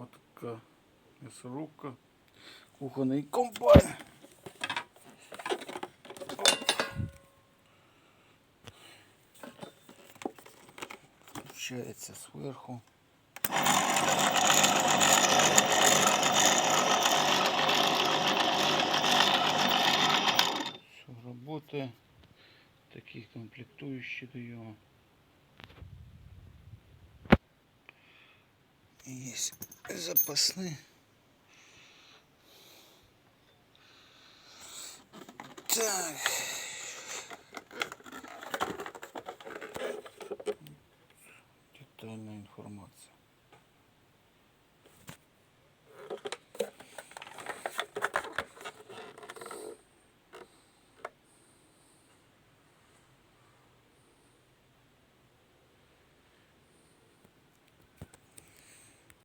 от така м'ясорубка, кухонний комбайн. Включається зверху. Все работає. Такі комплектуючі до. есть запасные. Так. Детальная информация.